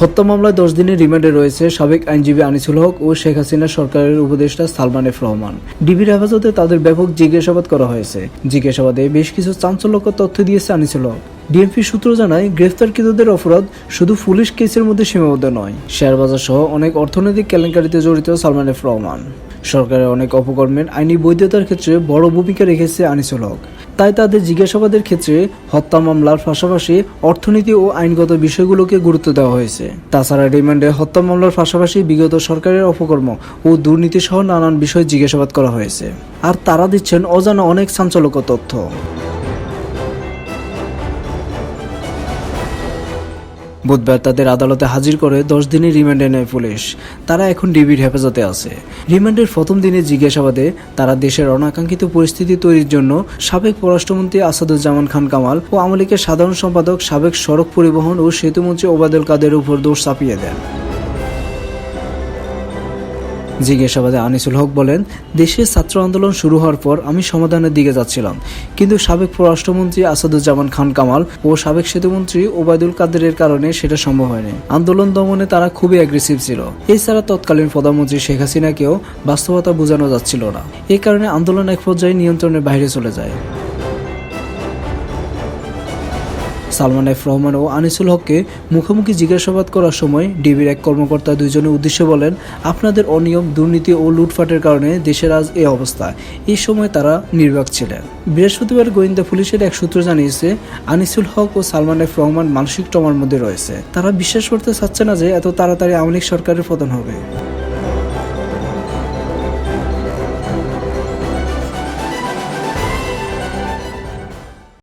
হত্যা মামলায় দশ দিনের রিমান্ডে রয়েছে সাবেক আইনজীবী আনিসুল হক ও শেখ হাসিনা সরকারের উপদেষ্টা সালমান এফ রহমান। ডিবির হেফাজতে তাদের ব্যাপক জিজ্ঞাসাবাদ করা হয়েছে। জিজ্ঞাসাবাদে বেশ কিছু চাঞ্চল্যকর তথ্য দিয়েছে আনিসুল হক। ডিএমপি সূত্র জানায়, গ্রেফতারকৃতদের অপরাধ শুধু পুলিশ কেসের মধ্যে সীমাবদ্ধ নয়। শেয়ার বাজার সহ অনেক অর্থনৈতিক কেলেঙ্কারিতে জড়িত সালমান এফ রহমান। সরকারের অনেক অপকর্মের আইনি বৈধতার ক্ষেত্রে বড় ভূমিকা রেখেছে আনিসুল হক। তাই তাদের জিজ্ঞাসাবাদের ক্ষেত্রে হত্যা মামলার পাশাপাশি অর্থনীতি ও আইনগত বিষয়গুলোকে গুরুত্ব দেওয়া হয়েছে। তাছাড়া রিমান্ডে হত্যা মামলার পাশাপাশি বিগত সরকারের অপকর্ম ও দুর্নীতি সহ নানান বিষয় জিজ্ঞাসাবাদ করা হয়েছে। আর তারা দিচ্ছেন অজানা অনেক চাঞ্চলক তথ্য। বুধবার তাদের আদালতে হাজির করে দশ দিনের রিমান্ডে নেয় পুলিশ। তারা এখন ডিবির হেফাজতে আছে। রিমান্ডের প্রথম দিনে জিজ্ঞাসাবাদে তারা দেশের অনাকাঙ্ক্ষিত পরিস্থিতি তৈরির জন্য সাবেক পররাষ্ট্রমন্ত্রী আসাদুজ্জামান খান কামাল ও আওয়ামী লীগের সাধারণ সম্পাদক সাবেক সড়ক পরিবহন ও সেতুমন্ত্রী ওবায়দুল কাদের উপর দোষ চাপিয়ে দেন। জিজ্ঞাসাবাদে আনিসুল হক বলেন দেশের ছাত্র আন্দোলন শুরু হওয়ার পর আমি সমাধানের দিকে যাচ্ছিলাম। কিন্তু সাবেক পররাষ্ট্রমন্ত্রী আসাদুজ্জামান খান কামাল ও সাবেক সেতুমন্ত্রী ওবায়দুল কাদেরের কারণে সেটা সম্ভব হয়নি। আন্দোলন দমনে তারা খুবই অ্যাগ্রেসিভ ছিল। এছাড়া তৎকালীন প্রধানমন্ত্রী শেখ হাসিনাকেও বাস্তবতা বোঝানো যাচ্ছিল না। এই কারণে আন্দোলন এক পর্যায়ে নিয়ন্ত্রণের বাইরে চলে যায়। সালমান এফ রহমান ও আনিসুল হককে মুখোমুখি জিজ্ঞাসাবাদ করার সময় ডিবির এক কর্মকর্তা দুইজনের উদ্দেশ্যে বলেন, আপনাদের অনিয়ম, দুর্নীতি ও লুটপাটের কারণে দেশের আজ এই অবস্থা। এই সময় তারা নির্বাক ছিলেন। বৃহস্পতিবার গোয়েন্দা পুলিশের এক সূত্র জানিয়েছে, আনিসুল হক ও সালমান এফ রহমান মানসিক টমার মধ্যে রয়েছে। তারা বিশ্বাস করতে চাচ্ছে না যে এত তাড়াতাড়ি আওয়ামী লীগ সরকারের পতন হবে।